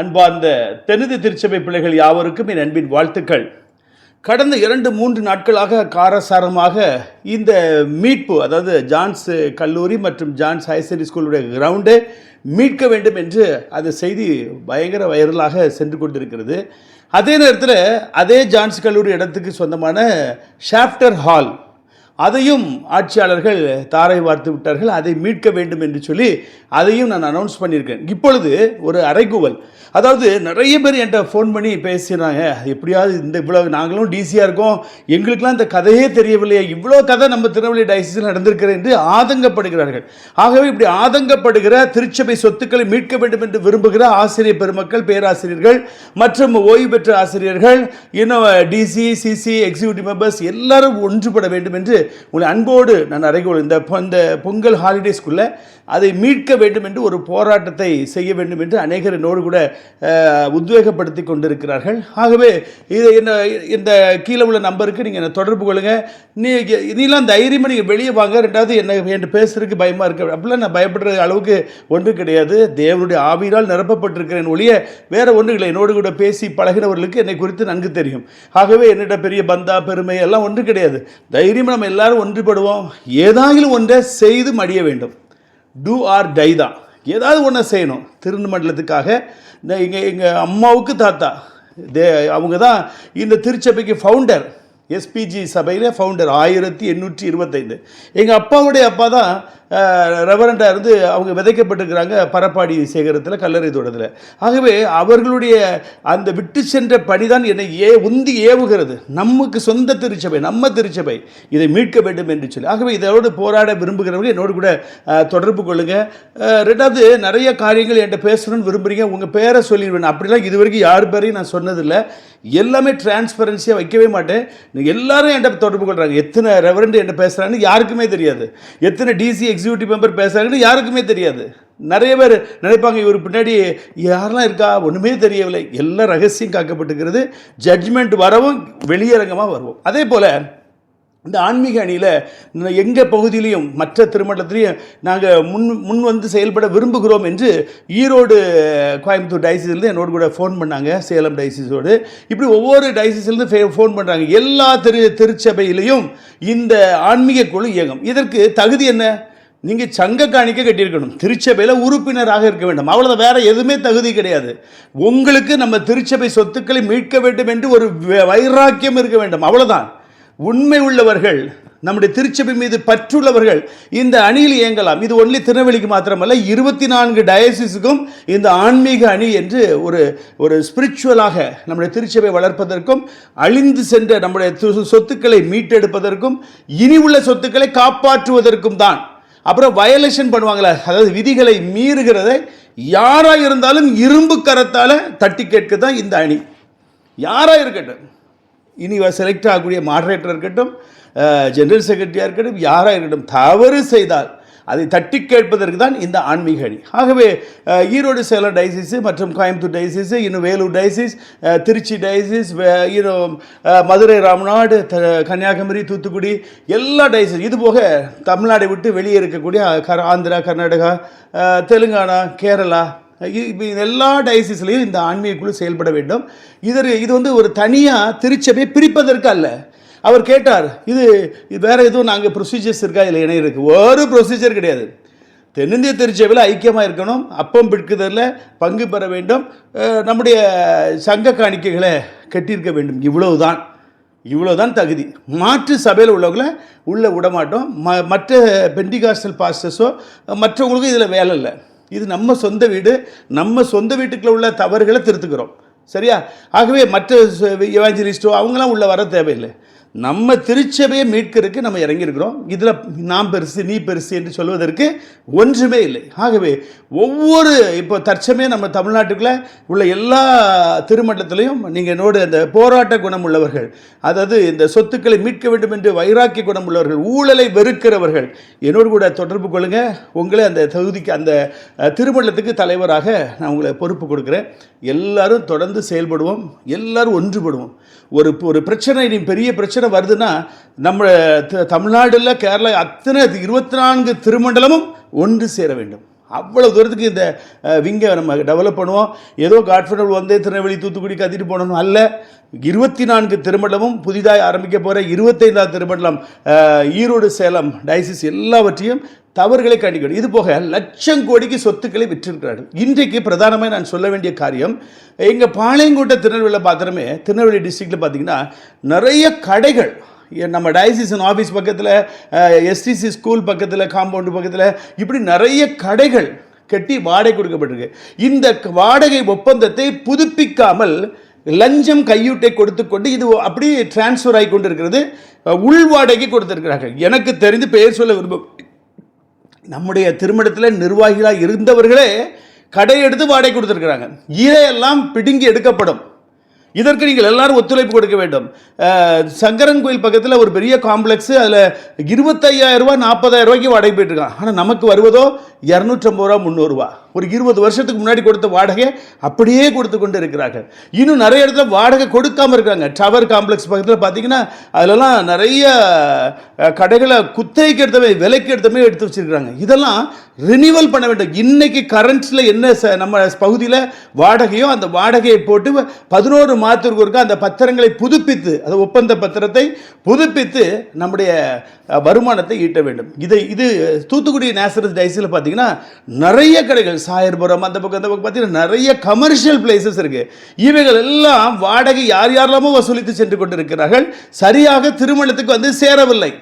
அன்பார்ந்த தென்னிதி திருச்சபை பிள்ளைகள் யாவருக்கும் என் அன்பின் வாழ்த்துக்கள். கடந்த இரண்டு மூன்று நாட்களாக காரசாரமாக இந்த மீட்பு அதாவது ஜான்ஸ் கல்லூரி மற்றும் ஜான்ஸ் ஹையர் செகண்டரி ஸ்கூலுடைய கிரவுண்டை மீட்க வேண்டும் என்று அந்த செய்தி பயங்கர வைரலாக சென்று கொண்டிருக்கிறது. அதே நேரத்தில் அதே ஜான்ஸ் கல்லூரி இடத்துக்கு சொந்தமான ஷாப்டர் ஹால் அதையும் ஆட்சியாளர்கள் தாரை வார்த்து விட்டார்கள். அதை மீட்க வேண்டும் என்று சொல்லி அதையும் நான் அனௌன்ஸ் பண்ணியிருக்கேன். இப்பொழுது ஒரு அறைகூவல் அதாவது நிறைய பேர் என்கிட்ட ஃபோன் பண்ணி பேசினாங்க. எப்படியாவது இந்த இவ்வளோ நாங்களும் டிசியாக இருக்கோம். எங்களுக்கெல்லாம் இந்த கதையே தெரியவில்லையே. இவ்வளோ கதை நம்ம திருநெல்வேலி டைசிஸில் நடந்திருக்கிறது என்று ஆதங்கப்படுகிறார்கள். ஆகவே இப்படி ஆதங்கப்படுகிற திருச்சபை சொத்துக்களை மீட்க வேண்டும் என்று விரும்புகிற ஆசிரியர் பெருமக்கள் பேராசிரியர்கள் மற்றும் ஓய்வு பெற்ற ஆசிரியர்கள் இன்னும் டிசி சிசி எக்ஸிக்யூட்டிவ் மெம்பர்ஸ் எல்லாரும் ஒன்றுபட வேண்டும் என்று உங்களை அன்போடு நான் அறைகோள் இந்த இந்த பொங்கல் ஹாலிடேஸ்க்குள்ளே அதை மீட்க வேண்டும் என்று ஒரு போராட்டத்தை செய்ய வேண்டும் என்று அநேகர் என்னோடு கூட உத்வேகப்படுத்தி கொண்டிருக்கிறார்கள். ஆகவே இது என்ன இந்த கீழே உள்ள நம்பருக்கு நீங்கள் என்னை தொடர்பு கொள்ளுங்க. நீ நீலாம் தைரியமாக நீங்கள் வெளியே வாங்க. ரெண்டாவது என்ன என்கிட்ட பேசுறதுக்கு பயமாக இருக்கு. அப்படிலாம் நான் பயப்படுற அளவுக்கு ஒன்றும் கிடையாது. தேவனுடைய ஆவியினால் நிரப்பப்பட்டிருக்கிறேன் ஒழிய வேற ஒன்றும் இல்லை. என்னோடு கூட பேசி பழகினவர்களுக்கு என்னை குறித்து நன்கு தெரியும். ஆகவே என்னிட்ட பெரிய பந்தா பெருமை எல்லாம் ஒன்றும் கிடையாது. தைரியமாக நம்ம எல்லாரும் ஒன்றுபடுவோம். ஏதாயிலும் ஒன்றை செய்து மடிய வேண்டும். டூ ஆர் டை தான். ஏதாவது ஒன்றை செய்யணும். திருநமண்டலத்துக்காக இந்த எங்கள் எங்கள் அம்மாவுக்கு தாத்தா. தே அவங்க தான் இந்த திருச்சபைக்கு ஃபவுண்டர் எஸ்பிஜி சபையில் ஃபவுண்டர் ஆயிரத்தி எண்ணூற்றி இருபத்தைந்து. எங்கள் அப்பாவுடைய அப்பா தான் ரெவரண்டாக இருந்து அவங்க விதைக்கப்பட்டிருக்கிறாங்க பரப்பாடி சேகரத்தில் கல்லறை தோட்டத்தில். ஆகவே அவர்களுடைய அந்த விட்டு சென்ற பணி தான் என்னை ஏ உந்தி ஏவுகிறது. நமக்கு சொந்த திருச்சபை நம்ம திருச்சபை இதை மீட்க வேண்டும் என்று சொல்லி. ஆகவே இதோடு போராட விரும்புகிறவங்க என்னோடு கூட தொடர்பு கொள்ளுங்கள் ரெண்டாவது நிறைய காரியங்கள் என்கிட்ட பேசணும்னு விரும்புகிறீங்க உங்கள் பேரை சொல்லிடுவேன். அப்படிலாம் இது வரைக்கும் யார் பேரையும் நான் சொன்னதில்லை. எல்லாமே டிரான்ஸ்பரன்சியாக வைக்கவே மாட்டேன். எல்லாரும் என்கிட்ட தொடர்பு கொள்கிறாங்க எத்தனை ரெவரண்ட் என்கிட்ட பேசுகிறாங்கன்னு யாருக்குமே தெரியாது. எத்தனை டிசி எக்ஸிக்யூட்டிவ் மெம்பர் பேசுகிறாங்கன்னு யாருக்குமே தெரியாது. நிறைய பேர் நினைப்பாங்க இவர் பின்னாடி யாரெல்லாம் இருக்கா? ஒன்றுமே தெரியவில்லை. எல்லா ரகசியம் காக்கப்பட்டுக்கிறது ஜட்ஜ்மெண்ட் வரவும் வெளியரங்கமாக வருவோம். அதே போல் இந்த ஆன்மீக அணியில் எங்கள் பகுதியிலையும் மற்ற திருமணத்திலையும் நாங்கள் முன் முன் வந்து செயல்பட விரும்புகிறோம் என்று ஈரோடு கோயம்புத்தூர் டைசிஸ்லேருந்து என்னோடு கூட ஃபோன் பண்ணாங்க சேலம் டைசிஸோடு இப்படி ஒவ்வொரு டைசிஸ்லேருந்து ஃபோன் பண்ணுறாங்க எல்லா திரு திருச்சபையிலையும் இந்த ஆன்மீக குழு இயக்கம் இதற்கு தகுதி என்ன? நீங்கள் சங்க காணிக்க கட்டியிருக்கணும். திருச்சபையில் உறுப்பினராக இருக்க வேண்டும். அவ்வளோதான் வேறு எதுவுமே தகுதி கிடையாது. உங்களுக்கு நம்ம திருச்சபை சொத்துக்களை மீட்க வேண்டும் என்று ஒரு வைராக்கியம் இருக்க வேண்டும். அவ்வளோதான் உண்மை உள்ளவர்கள் நம்முடைய திருச்சபை மீது பற்றுள்ளவர்கள் இந்த அணியில் இயங்கலாம். இது ஒன்லி திருநெல்வேலிக்கு மாத்திரமல்ல இருபத்தி நான்கு டயசிஸுக்கும் இந்த ஆன்மீக அணி என்று ஒரு ஒரு ஸ்பிரிச்சுவலாக நம்முடைய திருச்சபை வளர்ப்பதற்கும் அழிந்து சென்ற நம்முடைய சொத்துக்களை மீட்டெடுப்பதற்கும் இனி உள்ள சொத்துக்களை காப்பாற்றுவதற்கும் தான். அப்புறம் வயலேஷன் பண்ணுவாங்களே அதாவது விதிகளை மீறுகிறதை யாராக இருந்தாலும் இரும்பு கரத்தால் தட்டி கேட்க தான் இந்த அணி. யாராக இருக்கட்டும். இனி செலக்ட் ஆகக்கூடிய மாடரேட்டர் இருக்கட்டும் ஜெனரல் செக்ரட்டரியாக இருக்கட்டும் யாராக இருக்கட்டும் தவறு செய்தால் அதை தட்டி கேட்பதற்கு தான் இந்த ஆன்மீக அணி. ஆகவே ஈரோடு சேலம் டைசிஸு மற்றும் கோயம்புத்தூர் டைசிஸு இன்னும் வேலூர் டைசிஸ் திருச்சி டைசிஸ் இன்னும் மதுரை ராமநாடு த- கன்னியாகுமரி தூத்துக்குடி எல்லா டைசிஸ் இது போக தமிழ்நாடை விட்டு வெளியே இருக்கக்கூடிய ஆந்திரா கர்நாடகா தெலுங்கானா கேரளா இப்போ எல்லா டயசிஸ்லையும் இந்த ஆன்மீக குழு செயல்பட வேண்டும். இதற்கு இது வந்து ஒரு தனியாக திருச்சபையை பிரிப்பதற்கு அல்ல. அவர் கேட்டார் இது இது எதுவும் நாங்கள் ப்ரொசீஜர்ஸ் இருக்கா? இதில் இணைய இருக்குது ஒரு ப்ரொசீஜர் கிடையாது. தென்னிந்திய திருச்சபையில் ஐக்கியமாக இருக்கணும் அப்பம் பிற்குதலில் பங்கு பெற வேண்டும் நம்முடைய சங்க காணிக்கைகளை கட்டியிருக்க வேண்டும். இவ்வளவுதான். இவ்வளோதான் தகுதி. மாற்று சபையில் உள்ளவங்களை உள்ளே விடமாட்டோம் ம மற்ற பெண்டிகாஸ்டல் பாஸ்டர்ஸோ மற்றவங்களுக்கும் இதில் வேலை இல்லை. இது நம்ம சொந்த வீடு நம்ம சொந்த வீட்டுக்குள்ள உள்ள தவறுகளை திருத்துக்கிறோம். சரியா? ஆகவே மற்ற எவாஞ்சலிஸ்டோ அவங்களாம் உள்ளே வர தேவையில்லை. நம்ம திருச்சபையை மீட்கிறதுக்கு நம்ம இறங்கியிருக்கிறோம். இதில் நான் பெருசு நீ பெருசு என்று சொல்வதற்கு ஒன்றுமே இல்லை. ஆகவே ஒவ்வொரு இப்போ தற்சமயம் நம்ம தமிழ்நாட்டுக்குள்ளே உள்ள எல்லா திருமண்டலத்திலையும் நீங்கள் என்னோட அந்த போராட்ட குணம் உள்ளவர்கள் அதாவது இந்த சொத்துக்களை மீட்க வேண்டும் என்று வைராக்கிய குணம் உள்ளவர்கள் ஊழலை வெறுக்கிறவர்கள் என்னோடு கூட தொடர்பு கொள்ளுங்கள் உங்களை அந்த தகுதிக்கு அந்த திருமண்டலத்துக்கு தலைவராக நான் உங்களை பொறுப்பு கொடுக்குறேன். எல்லாரும் தொடர்ந்து செயல்படுவோம். எல்லாரும் ஒன்றுபடுவோம். ஒரு ஒரு பிரச்சனை இனி பெரிய பிரச்சனை வருதுன்னா நம்ம த- தமிழ்நாடுல கேரளா அத்தனை இருபத்தி நான்கு திருமண்டலமும் ஒன்று சேர வேண்டும். அவ்வளோ தூரத்துக்கு இந்த விங்கை நம்ம டெவலப் பண்ணுவோம். ஏதோ காட்ஃபனல் வந்து திருநெல்வேலி தூத்துக்குடி கத்திட்டு போனோம் அல்ல. இருபத்தி நான்கு திருமண்டலமும் புதிதாக ஆரம்பிக்க போகிற இருபத்தைந்தாவது திருமண்டலம் ஈரோடு சேலம் டைசிஸ் எல்லாவற்றையும் தவறுகளை கண்டிக்கணும். இது போக லட்சம் கோடிக்கு சொத்துக்களை விற்றிருக்கிறார்கள். இன்றைக்கு பிரதானமாக நான் சொல்ல வேண்டிய காரியம் எங்கள் பாளையங்கோட்டை திருநெல்வேலியில் பார்த்தோமே திருநெல்வேலி டிஸ்ட்ரிக்டில் பார்த்தீங்கன்னா நிறைய கடைகள் நம்ம டயசிசன் ஆஃபீஸ் பக்கத்தில் எஸ்டிசி ஸ்கூல் பக்கத்தில் காம்பவுண்டு பக்கத்தில் இப்படி நிறைய கடைகள் கட்டி வாடகை கொடுக்கப்பட்டிருக்கு. இந்த வாடகை ஒப்பந்தத்தை புதுப்பிக்காமல் லஞ்சம் கையூட்டை கொடுத்து கொண்டு இது அப்படி டிரான்ஸ்ஃபர் ஆகி கொண்டு இருக்கிறது உள் வாடகை கொடுத்துருக்கிறார்கள். எனக்கு தெரிந்து பெயர் சொல்ல விரும்ப நம்முடைய திருமணத்தில் நிர்வாகிகளாக இருந்தவர்களே கடை எடுத்து வாடகை கொடுத்துருக்குறாங்க. இதையெல்லாம் பிடுங்கி எடுக்கப்படும். இதற்கு நீங்கள் எல்லாரும் ஒத்துழைப்பு கொடுக்க வேண்டும். சங்கரன் கோயில் பக்கத்தில் ஒரு பெரிய காம்ப்ளெக்ஸு அதில் இருபத்தையாயிரம் ரூபாய் நாற்பதாயிரம் ரூபாய்க்கு வாடகை போயிட்டுருக்கான் ஆனால் நமக்கு வருவதோ இரநூற்றம்பது ரூபா முந்நூறுரூவா ஒரு இருபது வருஷத்துக்கு முன்னாடி கொடுத்த வாடகை அப்படியே கொடுத்து கொண்டு இருக்கிறார்கள் இன்னும் நிறைய இடத்துல வாடகை கொடுக்காம இருக்காங்க. டவர் காம்ப்ளெக்ஸ் பக்கத்தில் பார்த்தீங்கன்னா அதிலலாம் நிறைய கடைகளை குத்தகைக்கு எடுத்தமே விலைக்கு எடுத்தமே எடுத்து வச்சுருக்கிறாங்க. இதெல்லாம் ரினியூவல் பண்ண வேண்டும். இன்றைக்கி கரண்ட்ஸில் என்ன ச- நம்ம பகுதியில் வாடகையோ அந்த வாடகையை போட்டு பதினோரு மாதத்திற்கு ஒருக்கா அந்த பத்திரங்களை புதுப்பித்து அந்த ஒப்பந்த பத்திரத்தை புதுப்பித்து நம்முடைய வருமானத்தை ஈட்ட வேண்டும். இதை இது தூத்துக்குடி நேசரஸ் டைஸில் பார்த்தீங்கன்னா நிறைய கடைகள் சாயர்புரம் அந்த பக்கம் அந்த பக்கம் பார்த்தீங்கன்னா நிறைய கமர்ஷியல் பிளேசஸ் இருக்கு. இவைகள் எல்லாம் வாடகை யார் யாரெல்லாமோ வசூலித்து சென்று கொண்டிருக்கிறார்கள். சரியாக திருமணத்துக்கு வந்து சேரவில்லை.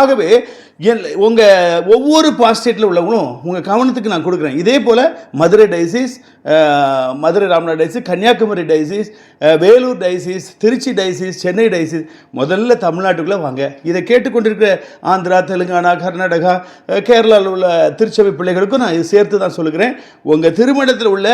ஆகவே என் உங்கள் ஒவ்வொரு பாஸ்டேட்டில் உள்ளவங்களும் உங்கள் கவனத்துக்கு நான் கொடுக்குறேன். இதே போல் Madurai diocese Madurai Ramanatha diocese Kanyakumari diocese Vellore diocese Trichy diocese Chennai diocese முதல்ல தமிழ்நாட்டுக்குள்ளே வாங்க. இதை கேட்டுக்கொண்டிருக்கிற ஆந்திரா தெலுங்கானா கர்நாடகா கேரளாவில் உள்ள திருச்சபை பிள்ளைகளுக்கும் நான் இது சேர்த்து தான் சொல்லுகிறேன். உங்கள் திருமணத்தில் உள்ள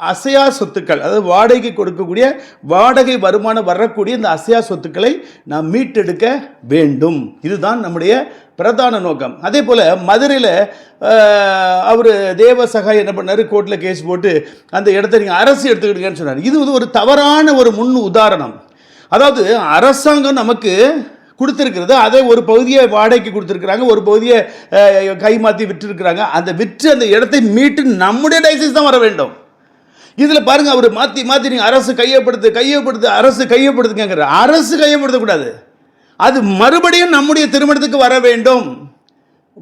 அசையா சொத்துக்கள் அதாவது வாடகைக்கு கொடுக்கக்கூடிய வாடகை வருமானம் வரக்கூடிய இந்த அசையா சொத்துக்களை நாம் மீட்டெடுக்க வேண்டும். இதுதான் நம்முடைய பிரதான நோக்கம். அதே போல் மதுரையில் அவர் தேவசகா என்ன பண்ணார்? கோர்ட்டில் கேஸ் போட்டு அந்த இடத்த நீங்கள் அரசு எடுத்துக்கிட்டீங்கன்னு சொன்னார். இது வந்து ஒரு தவறான ஒரு முன் உதாரணம். அதாவது அரசாங்கம் நமக்கு கொடுத்துருக்கிறது அதை ஒரு பகுதியை வாடகைக்கு கொடுத்துருக்குறாங்க ஒரு பகுதியை கைமாற்றி கை மாற்றி விற்றுருக்குறாங்க. அந்த விற்று அந்த இடத்தை மீட்டு நம்முடைய டைசஸ் தான் வர வேண்டும். இதில் பாருங்க அவர் மாற்றி மாற்றி நீங்கள் அரசு கையப்படுத்து கையப்படுத்து அரசு கையப்படுத்துங்கிற அரசு கையப்படுத்தக்கூடாது. அது மறுபடியும் நம்முடைய திருமணத்துக்கு வர வேண்டும்.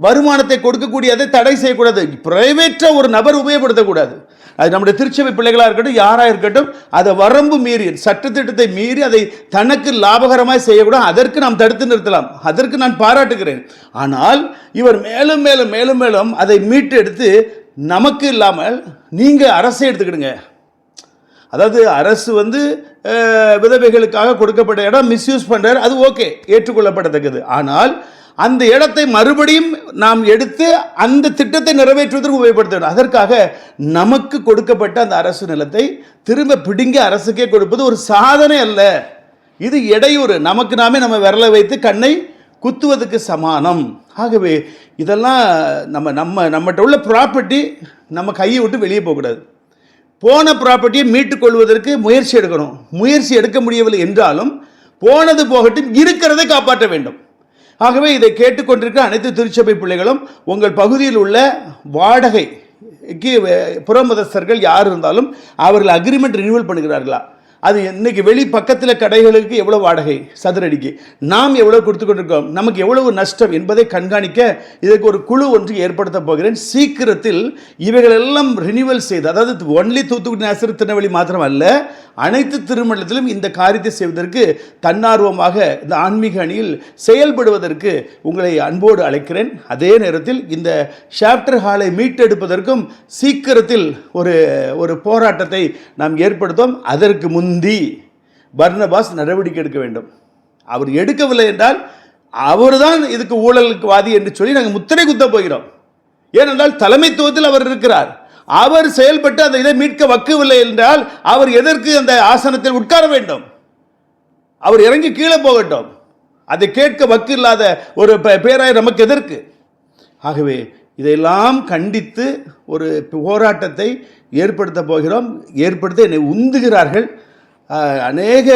வருமானத்தை கொடுக்கக்கூடியதை தடை செய்யக்கூடாது. பிரைவேட்டாக ஒரு நபர் உபயோகப்படுத்தக்கூடாது. அது நம்முடைய திருச்சபை பிள்ளைகளாக இருக்கட்டும் யாராக இருக்கட்டும் அதை வரம்பு மீறி சட்டத்திட்டத்தை மீறி அதை தனக்கு லாபகரமாய் செய்யக்கூடாது அதற்கு நாம் தடுத்து நிறுத்தலாம். அதற்கு நான் பாராட்டுகிறேன். ஆனால் இவர் மேலும் மேலும் மேலும் மேலும் அதை மீட்டு எடுத்து நமக்கு இல்லாமல் நீங்கள் அரசை எடுத்துக்கிடுங்க. அதாவது அரசு வந்து விதவைகளுக்காக கொடுக்கப்பட்ட இடம் மிஸ்யூஸ் பண்ணுறாரு அது ஓகே ஏற்றுக்கொள்ளப்படத்தக்கது. ஆனால் அந்த இடத்தை மறுபடியும் நாம் எடுத்து அந்த திட்டத்தை நிறைவேற்றுவதற்கு உபயோகப்படுத்த வேண்டும் அதற்காக நமக்கு கொடுக்கப்பட்ட அந்த அரசு நிலத்தை திரும்ப பிடுங்கி அரசுக்கே கொடுப்பது ஒரு சாதனை அல்ல. இது இடையூறு நமக்கு நாமே நம்ம விரலை வைத்து கண்ணை குத்துவதுக்கு சமானம். ஆகவே இதெல்லாம் நம்ம நம்ம நம்மகிட்ட உள்ள ப்ராப்பர்ட்டி நம்ம கையை விட்டு வெளியே போகக்கூடாது. போன ப்ராப்பர்ட்டியை மீட்டுக் கொள்வதற்கு முயற்சி எடுக்கணும். முயற்சி எடுக்க முடியவில்லை என்றாலும் போனது போகட்டும் இருக்கிறதை காப்பாற்ற வேண்டும். ஆகவே இதை கேட்டுக்கொண்டிருக்கிற அனைத்து திருச்சபை பிள்ளைகளும் உங்கள் பகுதியில் உள்ள வாடகைக்கு புறமதஸ்தர்கள் யார் இருந்தாலும் அவர்கள் அக்ரிமெண்ட் ரினியூவல் பண்ணுகிறார்களா? அது இன்னைக்கு வெளி பக்கத்தில் கடைகளுக்கு எவ்வளோ வாடகை? சதுரடிக்கு. நாம் எவ்வளோ கொடுத்து கொண்டிருக்கோம் நமக்கு எவ்வளவு நஷ்டம் என்பதை கண்காணிக்க இதற்கு ஒரு குழு ஒன்று ஏற்படுத்த போகிறேன். சீக்கிரத்தில் இவைகளெல்லாம் ரினியூவல் செய்து அதாவது ஒன்லி தூத்துக்குடி நேசர் திருநெல்வேலி மாத்திரம் அல்ல அனைத்து திருமணத்திலும் இந்த காரியத்தை செய்வதற்கு தன்னார்வமாக இந்த ஆன்மீக அணியில் செயல்படுவதற்கு உங்களை அன்போடு அழைக்கிறேன். அதே நேரத்தில் இந்த ஷாப்டர் ஹாலை மீட்டெடுப்பதற்கும் சீக்கிரத்தில் ஒரு ஒரு போராட்டத்தை நாம் ஏற்படுத்தோம் அதற்கு முந்தி பர்னபாஸ் நடவடிக்கை எடுக்க வேண்டும். அவர் எடுக்கவில்லை என்றால் அவர்தான் இதுக்கு ஊழலுக்கு வாதி என்று சொல்லி நாங்கள் முத்திரை குத்த போகிறோம். ஏனென்றால் தலைமைத்துவத்தில் அவர் இருக்கிறார். அவர் செயல்பட்டு அந்த இதை மீட்க வக்கவில்லை என்றால் அவர் எதற்கு அந்த ஆசனத்தில் உட்கார வேண்டும்? அவர் இறங்கி கீழே போகட்டும். அதை கேட்க வக்கு இல்லாத ஒரு பே- பேராய் நமக்கு எதற்கு? ஆகவே இதையெல்லாம் கண்டித்து ஒரு போராட்டத்தை ஏற்படுத்த போகிறோம். ஏற்படுத்த என்னை உந்துகிறார்கள். அநேக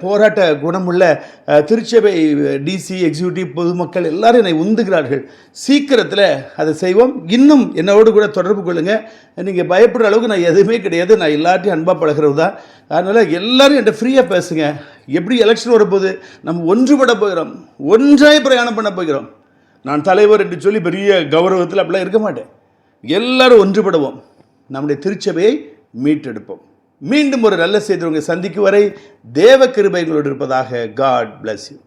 போராட்ட குணமுள்ள திருச்சபை டிசி எக்ஸிக்யூட்டிவ் பொதுமக்கள் எல்லாரும் என்னை உந்துகிறார்கள். சீக்கிரத்தில் அதை செய்வோம். இன்னும் என்னோடு கூட தொடர்பு கொள்ளுங்கள் நீங்கள் பயப்படுற அளவுக்கு நான் எதுவுமே கிடையாது. நான் எல்லாத்தையும் அன்பாக பழகிறது தான். அதனால் எல்லோரும் என்கிட்ட ஃப்ரீயாக பேசுங்க. எப்படி எலெக்ஷன் வரும்போது நம்ம ஒன்றுபட போகிறோம். ஒன்றாய் பிரயாணம் பண்ண போகிறோம். நான் தலைவர் என்று சொல்லி பெரிய கௌரவத்தில் அப்படிலாம் இருக்க மாட்டேன். எல்லாரும் ஒன்றுபடுவோம். நம்முடைய திருச்சபையை மீட்டெடுப்போம். மீண்டும் ஒரு நல்ல செய்தி உங்களை சந்திக்கும் வரை தேவ கிருபைகளோடு இருப்பதாக காட் பிளஸ் யூ